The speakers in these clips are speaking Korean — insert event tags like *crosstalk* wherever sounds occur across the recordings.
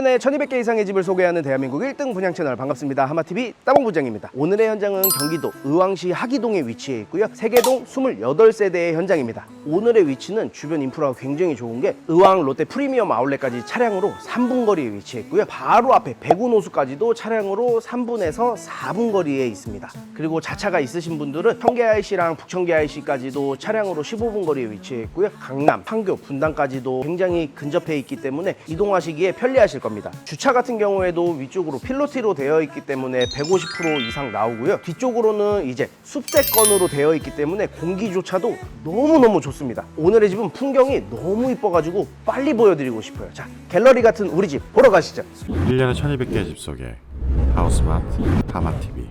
1년에 1200개 이상의 집을 소개하는 대한민국 1등 분양 채널 반갑습니다. 하마TV 따봉 부장입니다. 오늘의 현장은 경기도 의왕시 하기동에 위치해 있고요. 세계동 28세대의 현장입니다. 오늘의 위치는 주변 인프라가 굉장히 좋은 게 의왕 롯데 프리미엄 아울렛까지 차량으로 3분 거리에 위치해 있고요. 바로 앞에 배군 호수까지도 차량으로 3분에서 4분 거리에 있습니다. 그리고 자차가 있으신 분들은 청계 IC랑 북청계 IC까지도 차량으로 15분 거리에 위치해 있고요. 강남, 판교, 분당까지도 굉장히 근접해 있기 때문에 이동하시기에 편리하실 겁니다. 주차 같은 경우에도 위쪽으로 필로티로 되어 있기 때문에 150% 이상 나오고요. 뒤쪽으로는 이제 숲세권으로 되어 있기 때문에 공기조차도 너무너무 좋습니다. 오늘의 집은 풍경이 너무 이뻐가지고 빨리 보여드리고 싶어요. 자, 갤러리 같은 우리 집 보러 가시죠. 1년에 1200개의 집 속에 하우스마트 하마TV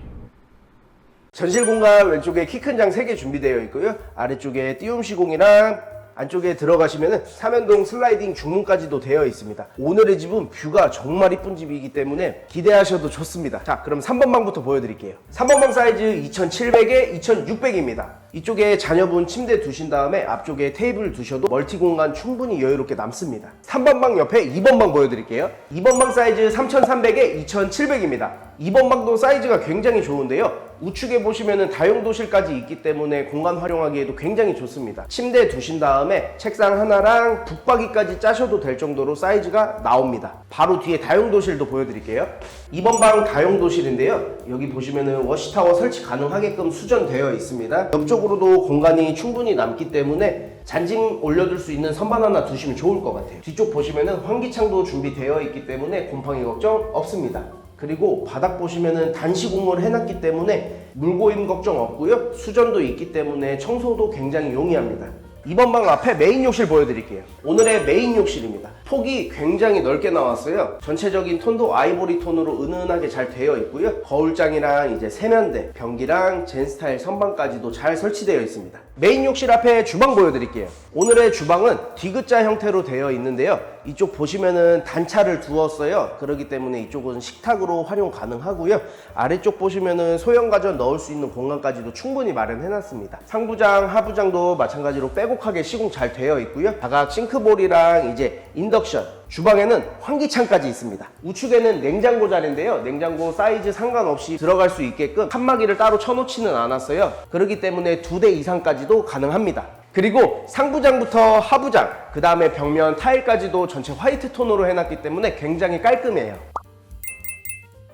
전실 공간 왼쪽에 키 큰 장 3개 준비되어 있고요. 아래쪽에 띄움 시공이랑 안쪽에 들어가시면 삼연동 슬라이딩 중문까지도 되어 있습니다. 오늘의 집은 뷰가 정말 이쁜 집이기 때문에 기대하셔도 좋습니다. 자, 그럼 3번 방부터 보여드릴게요. 3번 방 사이즈 2700에 2600입니다. 이쪽에 자녀분 침대 두신 다음에 앞쪽에 테이블 두셔도 멀티 공간 충분히 여유롭게 남습니다. 3번 방 옆에 2번 방 보여드릴게요. 2번 방 사이즈 3300에 2700입니다. 2번 방도 사이즈가 굉장히 좋은데요. 우측에 보시면은 다용도실까지 있기 때문에 공간 활용하기에도 굉장히 좋습니다. 침대 두신 다음에 책상 하나랑 북박이까지 짜셔도 될 정도로 사이즈가 나옵니다. 바로 뒤에 다용도실도 보여드릴게요. 2번 방 다용도실인데요. 여기 보시면은 워시타워 설치 가능하게끔 수전되어 있습니다. 옆쪽으로도 공간이 충분히 남기 때문에 잔짐 올려둘 수 있는 선반 하나 두시면 좋을 것 같아요. 뒤쪽 보시면은 환기창도 준비되어 있기 때문에 곰팡이 걱정 없습니다. 그리고 바닥 보시면은 단시공을 해놨기 때문에 물고임 걱정 없고요. 수전도 있기 때문에 청소도 굉장히 용이합니다. 이번 방 앞에 메인 욕실 보여드릴게요. 오늘의 메인 욕실입니다. 폭이 굉장히 넓게 나왔어요. 전체적인 톤도 아이보리 톤으로 은은하게 잘 되어 있고요. 거울장이랑 이제 세면대, 변기랑 젠스타일 선반까지도 잘 설치되어 있습니다. 메인 욕실 앞에 주방 보여드릴게요. 오늘의 주방은 디귿자 형태로 되어 있는데요. 이쪽 보시면은 단차를 두었어요. 그렇기 때문에 이쪽은 식탁으로 활용 가능하고요. 아래쪽 보시면은 소형 가전 넣을 수 있는 공간까지도 충분히 마련해 놨습니다. 상부장, 하부장도 마찬가지로 빼곡하게 시공 잘 되어 있고요. 바각 싱크볼이랑 이제 인덕션, 주방에는 환기창까지 있습니다. 우측에는 냉장고 자리인데요. 냉장고 사이즈 상관없이 들어갈 수 있게끔 칸막이를 따로 쳐놓지는 않았어요. 그렇기 때문에 두 대 이상까지도 가능합니다. 그리고 상부장부터 하부장, 그 다음에 벽면 타일까지도 전체 화이트 톤으로 해놨기 때문에 굉장히 깔끔해요.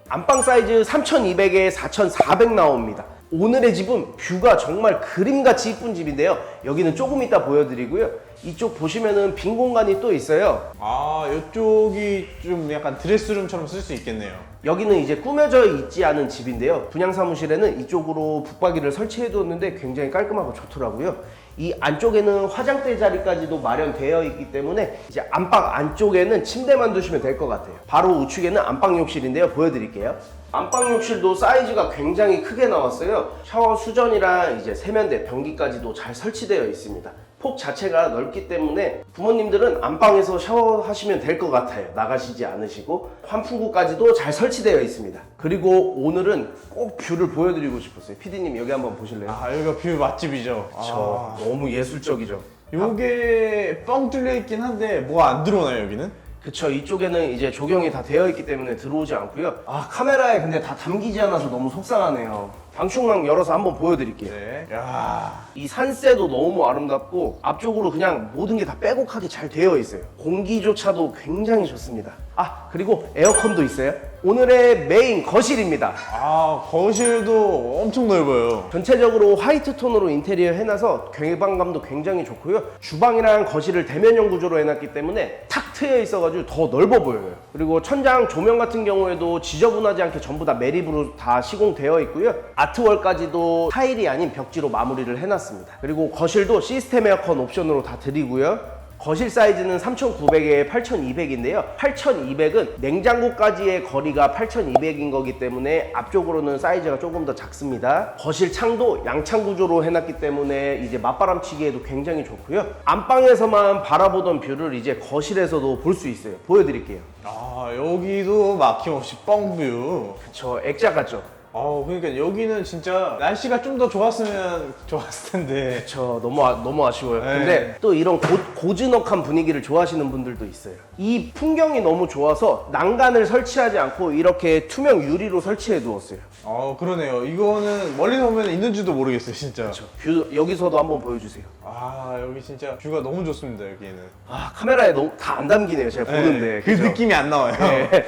안방 사이즈 3200에 4400 나옵니다. 오늘의 집은 뷰가 정말 그림같이 이쁜 집인데요. 여기는 조금 이따 보여드리고요. 이쪽 보시면은 빈 공간이 또 있어요. 아, 이쪽이 좀 약간 드레스룸처럼 쓸 수 있겠네요. 여기는 이제 꾸며져 있지 않은 집인데요. 분양 사무실에는 이쪽으로 붙박이를 설치해 뒀는데 굉장히 깔끔하고 좋더라고요. 이 안쪽에는 화장대 자리까지도 마련되어 있기 때문에 이제 안방 안쪽에는 침대만 두시면 될 것 같아요. 바로 우측에는 안방 욕실인데요. 보여드릴게요. 안방 욕실도 사이즈가 굉장히 크게 나왔어요. 샤워 수전이랑 이제 세면대, 변기까지도 잘 설치되어 있습니다. 폭 자체가 넓기 때문에 부모님들은 안방에서 샤워하시면 될 것 같아요. 나가시지 않으시고 환풍구까지도 잘 설치되어 있습니다. 그리고 오늘은 꼭 뷰를 보여드리고 싶었어요. PD님 여기 한번 보실래요? 아, 여기가 뷰 맛집이죠. 저 너무 예술적이죠. 요게 뻥 뚫려 있긴 한데 뭐가 안 들어오나요, 여기는? 그쵸 이쪽에는 이제 조경이 다 되어 있기 때문에 들어오지 않고요. 아 카메라에 근데 다 담기지 않아서 너무 속상하네요. 방충망 열어서 한번 보여드릴게요. 네. 야. 이 산세도 너무 아름답고 앞쪽으로 그냥 모든 게 다 빼곡하게 잘 되어 있어요. 공기조차도 굉장히 좋습니다. 아 그리고 에어컨도 있어요. 오늘의 메인 거실입니다. 아, 거실도 엄청 넓어요. 전체적으로 화이트 톤으로 인테리어 해놔서 개방감도 굉장히 좋고요. 주방이랑 거실을 대면형 구조로 해놨기 때문에 탁 트여 있어가지고 더 넓어 보여요. 그리고 천장 조명 같은 경우에도 지저분하지 않게 전부 다 매립으로 다 시공되어 있고요. 아 트월까지도 타일이 아닌 벽지로 마무리를 해놨습니다. 그리고 거실도 시스템 에어컨 옵션으로 다 드리고요. 거실 사이즈는 3,900에 8,200인데요. 8,200은 냉장고까지의 거리가 8,200인 거기 때문에 앞쪽으로는 사이즈가 조금 더 작습니다. 거실 창도 양창 구조로 해놨기 때문에 이제 맞바람 치기에도 굉장히 좋고요. 안방에서만 바라보던 뷰를 이제 거실에서도 볼 수 있어요. 보여드릴게요. 아, 여기도 막힘없이 뻥뷰. 그쵸, 액자 같죠? 어 그러니까 여기는 진짜 날씨가 좀 더 좋았으면 좋았을 텐데 저 너무 아, 너무 아쉬워요. 네. 근데 또 이런 고, 고즈넉한 분위기를 좋아하시는 분들도 있어요. 이 풍경이 너무 좋아서 난간을 설치하지 않고 이렇게 투명 유리로 설치해 두었어요. 어 그러네요 이거는 멀리서 보면 있는지도 모르겠어요 진짜 뷰 여기서도 한번 보여주세요. 아 여기 진짜 뷰가 너무 좋습니다 여기는 아 카메라에 너무 다 안 담기네요. 제가 보는데 그 그죠? 느낌이 안 나와요 네.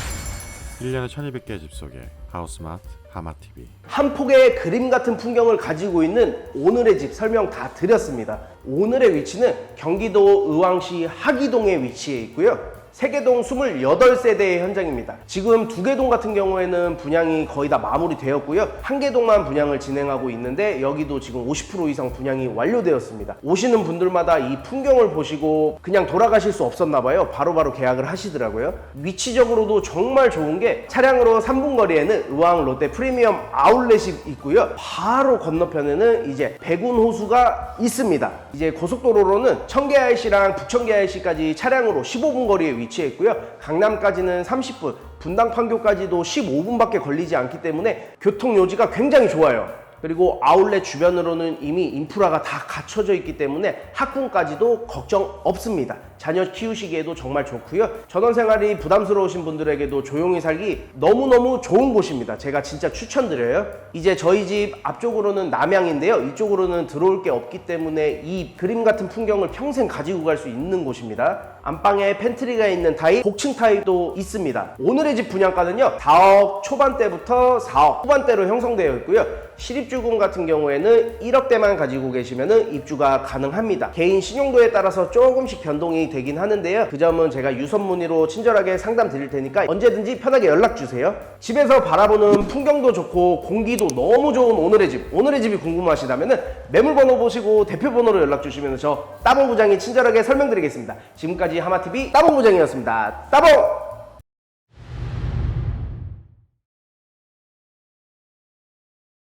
*laughs* 1년에 1200개의 집 속에 하우스마트 하마TV 한 폭의 그림 같은 풍경을 가지고 있는 오늘의 집 설명 다 드렸습니다. 오늘의 위치는 경기도 의왕시 하기동에 위치해 있고요. 세계동 28세대의 현장입니다. 지금 두 개동 같은 경우에는 분양이 거의 다 마무리되었고요. 한 개동만 분양을 진행하고 있는데 여기도 지금 50% 이상 분양이 완료되었습니다. 오시는 분들마다 이 풍경을 보시고 그냥 돌아가실 수 없었나 봐요. 바로바로 계약을 하시더라고요. 위치적으로도 정말 좋은 게 차량으로 3분 거리에는 의왕 롯데 프리미엄 아울렛이 있고요. 바로 건너편에는 이제 백운 호수가 있습니다. 이제 고속도로로는 청계 IC랑 북청계 IC까지 차량으로 15분 거리에 위치해 있고요. 강남까지는 30분, 분당 판교까지도 15분밖에 걸리지 않기 때문에 교통 요지가 굉장히 좋아요. 그리고 아울렛 주변으로는 이미 인프라가 다 갖춰져 있기 때문에 학군까지도 걱정 없습니다. 자녀 키우시기에도 정말 좋고요. 전원 생활이 부담스러우신 분들에게도 조용히 살기 너무너무 좋은 곳입니다. 제가 진짜 추천드려요. 이제 저희 집 앞쪽으로는 남양인데요. 이쪽으로는 들어올 게 없기 때문에 이 그림 같은 풍경을 평생 가지고 갈 수 있는 곳입니다. 안방에 팬트리가 있는 타입, 복층 타입도 있습니다. 오늘의 집 분양가는요, 4억 초반대부터 4억 후반대로 형성되어 있고요. 실입주금 같은 경우에는 1억대만 가지고 계시면 입주가 가능합니다. 개인 신용도에 따라서 조금씩 변동이 되긴 하는데요. 그 점은 제가 유선 문의로 친절하게 상담 드릴 테니까 언제든지 편하게 연락 주세요. 집에서 바라보는 풍경도 좋고 공기도 너무 좋은 오늘의 집, 오늘의 집이 궁금하시다면 매물번호 보시고 대표번호로 연락 주시면 저 따봉 부장이 친절하게 설명드리겠습니다. 지금까지 하마TV 따봉 부장이었습니다. 따봉!